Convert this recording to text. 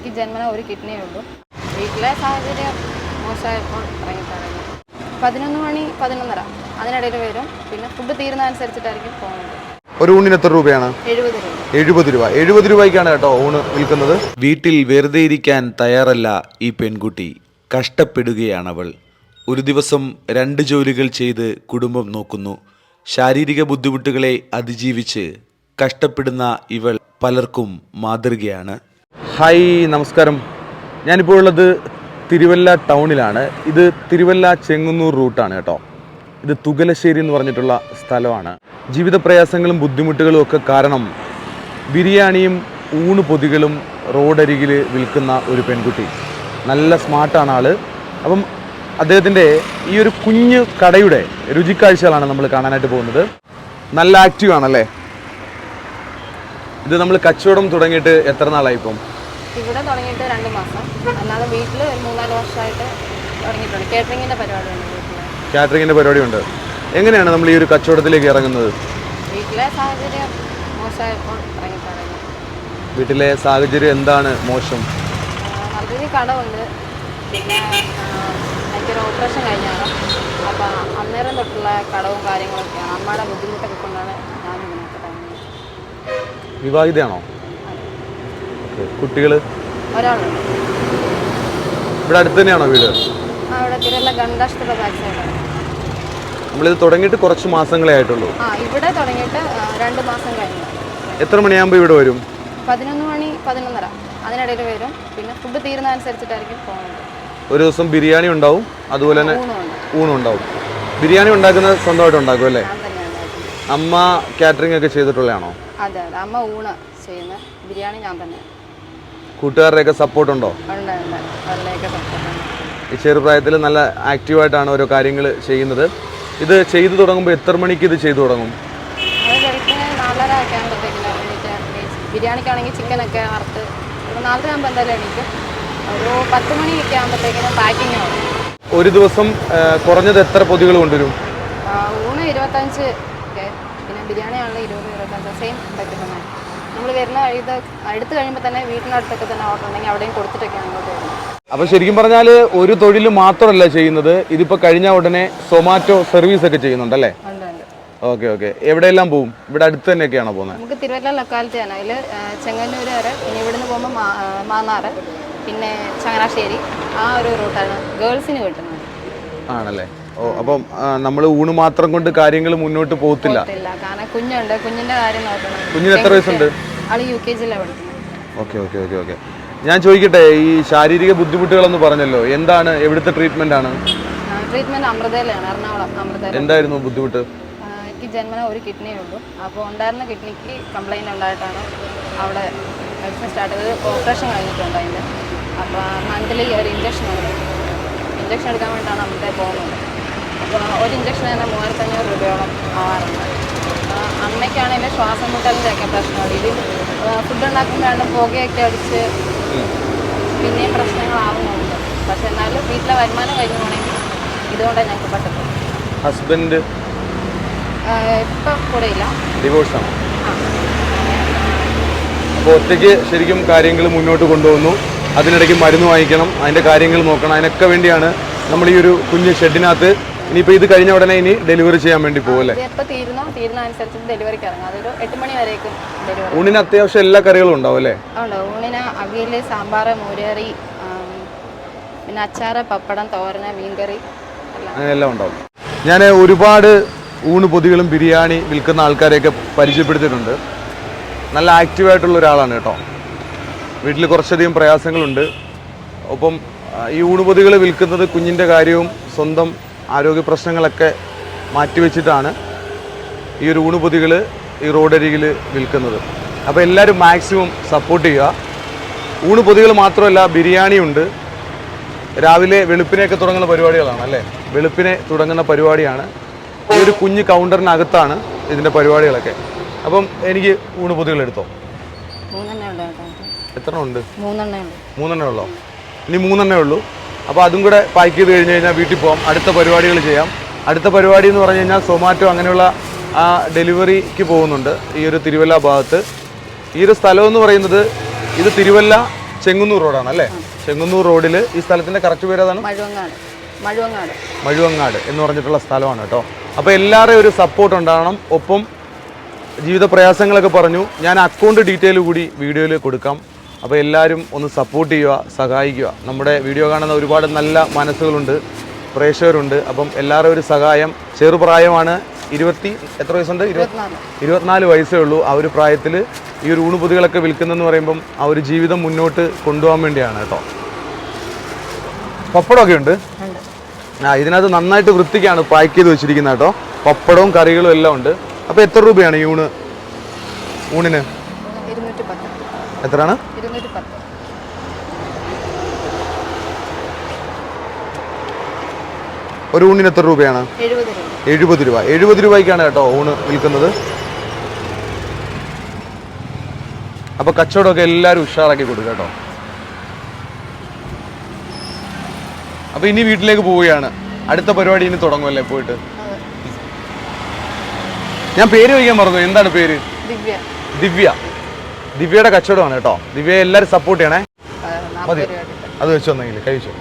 എനിക്ക് ജന്മന ഒരു കിഡ്നിയേ ഉള്ളൂ. വീട്ടിലെ സാഹചര്യം മോശമായപ്പോൾ ഇറങ്ങിത്തറങ്ങി പതിനൊന്ന് മണി പതിനൊന്നര അതിനിടയിൽ വരും. പിന്നെ ഫുഡ് തീരുന്ന അനുസരിച്ചിട്ടായിരിക്കും പോകുന്നത്. ഒരു ഊണിന് എത്ര രൂപയാണ്? എഴുപത് രൂപ. എഴുപത് രൂപ. എഴുപത് രൂപയ്ക്കാണ് കേട്ടോ ഊണ് വിൽക്കുന്നത്. വീട്ടിൽ വെറുതെ ഇരിക്കാൻ തയ്യാറല്ല ഈ പെൺകുട്ടി. കഷ്ടപ്പെടുകയാണവൾ. ഒരു ദിവസം രണ്ട് ജോലികൾ ചെയ്ത് കുടുംബം നോക്കുന്നു. ശാരീരിക ബുദ്ധിമുട്ടുകളെ അതിജീവിച്ച് കഷ്ടപ്പെടുന്ന ഇവൾ പലർക്കും മാതൃകയാണ്. ഹായ് നമസ്കാരം. ഞാനിപ്പോൾ ഉള്ളത് തിരുവല്ല ടൗണിലാണ്. ഇത് തിരുവല്ല ചെങ്ങന്നൂർ റൂട്ടാണ് കേട്ടോ. ഇത് തുകലശ്ശേരി എന്ന് പറഞ്ഞിട്ടുള്ള സ്ഥലമാണ്. ജീവിത പ്രയാസങ്ങളും ബുദ്ധിമുട്ടുകളും ഒക്കെ കാരണം ബിരിയാണിയും ഊണ് പൊതികളും റോഡരികിൽ വിൽക്കുന്ന ഒരു പെൺകുട്ടി. നല്ല സ്മാർട്ടാണ് ആൾ അപ്പം അദ്ദേഹത്തിന്റെ ഈ ഒരു കുഞ്ഞു കടയുടെ രുചിക്കാഴ്ചകളാണ് നമ്മൾ കാണാനായിട്ട് പോകുന്നത്. നല്ല ആക്റ്റീവ് ആണല്ലേ? ഇത് നമ്മൾ കച്ചവടം തുടങ്ങിയിട്ട് എത്ര നാളായി ഇപ്പം? ഇവിടെ തുടങ്ങിയിട്ട് രണ്ട് മാസം. അല്ലാതെ വീട്ടിൽ ഒരു മൂന്നാൽ വർഷമായിട്ട് തുടങ്ങിയിട്ടുണ്ട്. കേറ്ററിങ്ങിന്റെ പരിപാടിയുണ്ട് വീട്ടിൽ കാറ്ററിങ്ങിന്റെ പരിപാടിയുണ്ട്. എങ്ങനെയാണ് നമ്മൾ ഈ ഒരു കച്ചവടത്തിലേക്ക് ഇറങ്ങുന്നത്? വീട്ടിലെ സാഹചര്യം മോശമായപ്പോൾ ഇറങ്ങിത്തറങ്ങി വീട്ടിലെ സാഹചര്യം എന്താണ് മോശം? നല്ലൊരു കടമുണ്ട് പിന്നെ ആ, എനിക്കൊരു ഓപ്പറേഷൻ കഴിഞ്ഞാണ് അപ്പം അന്നേരം തൊട്ടുള്ള കടവും കാര്യങ്ങളൊക്കെയാണ്. അമ്മയുടെ ബുദ്ധിമുട്ടൊക്കെ കൊണ്ടാണ് ഞാൻ ഇതിനൊക്കെ തുടങ്ങിയത് വിവാഹിതയാണോ? ഓക്കെ കുട്ടികൾ ഇവിടെ അടുത്ത് തന്നെയാണോ വീട്? നമ്മളിത് തുടങ്ങിയിട്ട് കുറച്ച് മാസങ്ങളെ ആയിട്ടുള്ളൂ. ഇവിടെ തുടങ്ങിയിട്ട് രണ്ട് മാസം കഴിഞ്ഞു. എത്ര മണിയാകുമ്പോൾ ഇവിടെ വരും? പതിനൊന്ന് മണി പതിനൊന്നര. അതിനിടയിൽ വരും. പിന്നെ ഫുഡ് തീരുന്ന അനുസരിച്ചിട്ടായിരിക്കും പോകുന്നത്. ഒരു ദിവസം ബിരിയാണി ഉണ്ടാവും. അതുപോലെ തന്നെ ഊണും ഉണ്ടാവും. ബിരിയാണി ഉണ്ടാക്കുന്നത് സ്വന്തമായിട്ട് ഉണ്ടാക്കും അല്ലേ? അമ്മ കാറ്ററിംഗ് ഒക്കെ ചെയ്തിട്ടുള്ളതാണോ? അതെ അതെ. അമ്മ ഊണ് ചെയ്യുന്ന ബിരിയാണി ഞാൻ തന്നെ കൂട്ടുകാരുടെയൊക്കെ സപ്പോർട്ട് ഉണ്ടോ ഈ ചെറുപ്രായത്തിൽ നല്ല ആക്റ്റീവായിട്ടാണ് ഓരോ കാര്യങ്ങൾ ചെയ്യുന്നത്. ഇത് ചെയ്തു തുടങ്ങുമ്പോൾ എത്ര മണിക്ക് ഇത് ചെയ്തു തുടങ്ങും? ബിരിയാണിക്കാണെങ്കിൽ ചിക്കനൊക്കെ വറുത്ത് നാലര ആകുമ്പോൾ എന്തായാലും എണീക്കും. ഒരു പത്ത് മണിയൊക്കെ ആകുമ്പോഴത്തേക്കിനും പാക്കിംഗ് ആവും. ഒരു ദിവസം കുറഞ്ഞത് എത്ര പൊതികൾ കൊണ്ടുവരും? ഊണ് ഇരുപത്തഞ്ച് പിന്നെ ബിരിയാണി ആണെങ്കിൽ ഇരുപത് ഇരുപത്തഞ്ച് സെയിം ഇതൊക്കെ തന്നെ നമ്മൾ വരുന്ന ഇത് എടുത്തു കഴിയുമ്പോൾ തന്നെ വീട്ടിനടുത്തൊക്കെ തന്നെ ഓർഡർ ഉണ്ടെങ്കിൽ അവിടെയും കൊടുത്തിട്ടൊക്കെയാണ് ഇങ്ങോട്ട് വരുന്നത്. അപ്പോൾ ശരിക്കും പറഞ്ഞാൽ ഒരു തൊഴിൽ മാത്രമല്ല ചെയ്യുന്നത്. ഇതിപ്പോ കഴിഞ്ഞ ഉടനെ സൊമാറ്റോ സർവീസ് ഒക്കെ ചെയ്യുന്നുണ്ടല്ലേ ഓക്കെ ഓക്കെ. എവിടെയെല്ലാം പോവും? ഇവിടെ അടുത്ത് തന്നെയൊക്കെയാണോ പോകുന്നത്? നമുക്ക് തിരുവല്ല ലൊക്കാലിറ്റി ആണ്. അതിൽ ചെങ്ങന്നൂർ വരെ പിന്നെ ഇവിടുന്ന് പോകുമ്പോൾ മാന്നാറ് പിന്നെ ചങ്ങനാശ്ശേരി ആ ഒരു റൂട്ടാണ് ഗേൾസിന് കിട്ടുന്നത്. ആണല്ലേ? ഓ അപ്പം നമ്മൾ ഊണ് മാത്രം കൊണ്ട് കാര്യങ്ങൾ മുന്നോട്ട് പോകത്തില്ല. കുഞ്ഞുണ്ട്. കുഞ്ഞിന്റെ കാര്യം നോക്കണം. കുഞ്ഞിന് എത്ര വയസ്സുണ്ട്? ആൾ യു കെ ജിയിലാണ് പഠിക്കുന്നത്. Okay okay okay okay. ഞാൻ ചോദിക്കട്ടെ ഈ ശാരീരിക ബുദ്ധിമുട്ടുകളെന്ന് പറഞ്ഞല്ലോ എന്താണ് എവിടുത്തെ ട്രീറ്റ്മെന്റ് ആണ്? ട്രീറ്റ്മെന്റ് അമൃതയിലാണ് എറണാകുളം അമൃതയിൽ എന്തായിരുന്നു ബുദ്ധിമുട്ട്? എനിക്ക് ജന്മന ഒരു കിഡ്നിയേ ഉള്ളൂ. അപ്പോൾ ഉണ്ടായിരുന്ന കിഡ്നിക്ക് കംപ്ലൈന്റ് ഉണ്ടായിട്ടാണ് അവിടെ മെഡിസിൻ സ്റ്റാർട്ട് ചെയ്തത്. ഓപ്പറേഷൻ കഴിഞ്ഞിട്ടുണ്ട് അതിന്റെ. അപ്പോൾ മന്ത്ലി ഒരു ഇഞ്ചക്ഷൻ ഉണ്ട് ഇഞ്ചക്ഷൻ എടുക്കാൻ വേണ്ടിയിട്ടാണ് അമൃതയിൽ പോകുന്നത്. അപ്പോൾ ഒരു ഇഞ്ചക്ഷൻ തന്നെ മൂവായിരത്തി അമ്മയ്ക്കാണെങ്കിൽ ശ്വാസം മുട്ടലിന്റെ ഒക്കെ പ്രശ്നമുണ്ട് ഇതിൽ ഫുഡ് ഉണ്ടാക്കുമ്പോഴാണ് പുകയൊക്കെ അടിച്ച് പിന്നെയും പ്രശ്നങ്ങളാവുന്നുണ്ട്. പക്ഷെ എന്നാലും വീട്ടിലെ വരുമാനം കഴിഞ്ഞു പോകണമെങ്കിൽ ഇതുകൊണ്ടേ ഞങ്ങൾക്ക് പറ്റത്തുള്ളൂ ഹസ്ബൻഡ് ഇപ്പം കൂടെ ഇല്ല. ഡിവോഴ്സ് ആണ്? ആ. അപ്പോൾ ഒറ്റയ്ക്ക് ശരിക്കും കാര്യങ്ങൾ മുന്നോട്ട് കൊണ്ടുപോകുന്നു. അതിനിടയ്ക്ക് മരുന്ന് വാങ്ങിക്കണം. അതിന്റെ കാര്യങ്ങൾ നോക്കണം. അതിനൊക്കെ വേണ്ടിയാണ് നമ്മൾ ഈ ഒരു കുഞ്ഞ് ഷെഡിനകത്ത് ഇനിയിപ്പോൾ ഇത് കഴിഞ്ഞ ഉടനെ ഇനി ഡെലിവറി ചെയ്യാൻ വേണ്ടി പോകല്ലേ ഇത് എപ്പോൾ തീരുന്നോ? തീരുന്ന അനുസരിച്ച് ഡെലിവറിക്ക് ഇറങ്ങും. അതൊരു എട്ട് മണി വരേക്കും ഡെലിവറി ഊണിന് അത്യാവശ്യം എല്ലാ കറികളും ഉണ്ടാവും അല്ലേ? ഊണിന് അവിയൽ സാമ്പാർ മോരുകറി പിന്നെ അച്ചാറ് പപ്പടം തോരൻ മീൻകറി എല്ലാം. ഉണ്ടാവും. ഞാൻ ഒരുപാട് ഊണ് പൊതികളും ബിരിയാണി വിൽക്കുന്ന ആൾക്കാരെയൊക്കെ പരിചയപ്പെടുത്തിയിട്ടുണ്ട്. നല്ല ആക്റ്റീവായിട്ടുള്ള ഒരാളാണ് കേട്ടോ. വീട്ടിൽ കുറച്ചധികം പ്രയാസങ്ങളുണ്ട്. ഒപ്പം ഈ ഊണുപൊതികൾ വിൽക്കുന്നത് കുഞ്ഞിന്റെ കാര്യവും സ്വന്തം ആരോഗ്യ പ്രശ്നങ്ങളൊക്കെ മാറ്റിവെച്ചിട്ടാണ് ഈ ഒരു ഊണുപൊതികൾ ഈ റോഡരികിൽ വിൽക്കുന്നത്. അപ്പോൾ എല്ലാവരും മാക്സിമം സപ്പോർട്ട് ചെയ്യുക. ഊണുപൊതികൾ മാത്രമല്ല ബിരിയാണി ഉണ്ട്. രാവിലെ വെളുപ്പിനെയൊക്കെ തുടങ്ങുന്ന പരിപാടികളാണ് അല്ലേ? വെളുപ്പിനെ തുടങ്ങുന്ന പരിപാടിയാണ്. ഈ ഒരു കുഞ്ഞ് കൗണ്ടറിനകത്താണ് ഇതിന്റെ പരിപാടികളൊക്കെ. അപ്പം എനിക്ക് ഊണ് പൊതികൾ എടുത്തോ എത്ര ഉണ്ട്? മൂന്നെണ്ണേ ഉള്ളോ? ഇനി മൂന്നെണ്ണേ ഉള്ളൂ. അപ്പോൾ അതും കൂടെ പാക്ക് ചെയ്ത് കഴിഞ്ഞ് കഴിഞ്ഞാൽ വീട്ടിൽ പോകാം അടുത്ത പരിപാടികൾ ചെയ്യാം. അടുത്ത പരിപാടി എന്ന് പറഞ്ഞു കഴിഞ്ഞാൽ സൊമാറ്റോ അങ്ങനെയുള്ള ആ ഡെലിവറിക്ക് പോകുന്നുണ്ട് ഈ ഒരു തിരുവല്ല ഭാഗത്ത്. ഈ ഒരു സ്ഥലം എന്ന് പറയുന്നത് ഇത് തിരുവല്ല ചെങ്ങന്നൂർ റോഡാണ് അല്ലേ? ചെങ്ങന്നൂർ റോഡിൽ ഈ സ്ഥലത്തിന്റെ കറക്റ്റ് പേര് അതാണ് മഴുവങ്ങാട്. എന്ന് പറഞ്ഞിട്ടുള്ള സ്ഥലമാണ് കേട്ടോ. അപ്പോൾ എല്ലാവരുടെയും ഒരു സപ്പോർട്ട് ഉണ്ടാകണം. ഒപ്പം ജീവിത പ്രയാസങ്ങളൊക്കെ പറഞ്ഞു. ഞാൻ അക്കൗണ്ട് ഡീറ്റെയിൽ കൂടി വീഡിയോയിൽ കൊടുക്കാം. അപ്പോൾ എല്ലാവരും ഒന്ന് സപ്പോർട്ട് ചെയ്യുക സഹായിക്കുക. നമ്മുടെ വീഡിയോ കാണുന്ന ഒരുപാട് നല്ല മനസ്സുകളുണ്ട് പ്രേക്ഷകരുണ്ട്. അപ്പം എല്ലാവരും ഒരു സഹായം ചെറുപ്രായമാണ് ഇരുപത്തി എത്ര വയസ്സുണ്ട്? ഇരുപത്തി ഇരുപത്തിനാല്. വയസ്സേ ഉള്ളൂ. ആ ഒരു പ്രായത്തിൽ ഈ ഒരു ഊണുപൊതികളൊക്കെ വിൽക്കുന്നതെന്ന് പറയുമ്പം ആ ഒരു ജീവിതം മുന്നോട്ട് കൊണ്ടുപോകാൻ വേണ്ടിയാണ് കേട്ടോ. പപ്പടമൊക്കെ ഉണ്ട്? ആ ഇതിനകത്ത് നന്നായിട്ട് വൃത്തിക്കാണ് പാക്ക് ചെയ്ത് വെച്ചിരിക്കുന്നത് കേട്ടോ. പപ്പടവും കറികളും എല്ലാം ഉണ്ട്. അപ്പോൾ എത്ര രൂപയാണ് ഈ ഊണ്? ഊണിന്? എത്രയാണ് ഇരുന്നൂറ്റി പത്ത് ഒരു ഊണിന് എത്ര രൂപയാണ്? എഴുപത് രൂപ. എഴുപത് രൂപ. എഴുപത് രൂപയ്ക്കാണ് കേട്ടോ ഊണ് വിൽക്കുന്നത്. അപ്പോൾ കച്ചവടമൊക്കെ എല്ലാവരും ഉഷാറാക്കി കൊടുക്കുക കേട്ടോ. അപ്പോൾ ഇനി വീട്ടിലേക്ക് പോവുകയാണ്. അടുത്ത പരിപാടി ഇനി തുടങ്ങുമല്ലേ പോയിട്ട്? ഞാൻ പേര് ചോദിക്കാൻ പറഞ്ഞു എന്താണ് പേര്? ദിവ്യ. ദിവ്യ. ദിവ്യയുടെ കച്ചവടമാണ് കേട്ടോ. ദിവ്യ എല്ലാവരും സപ്പോർട്ട് ചെയ്യണേ. അത് വെച്ചു വന്നെങ്കിൽ കഴിച്ചു.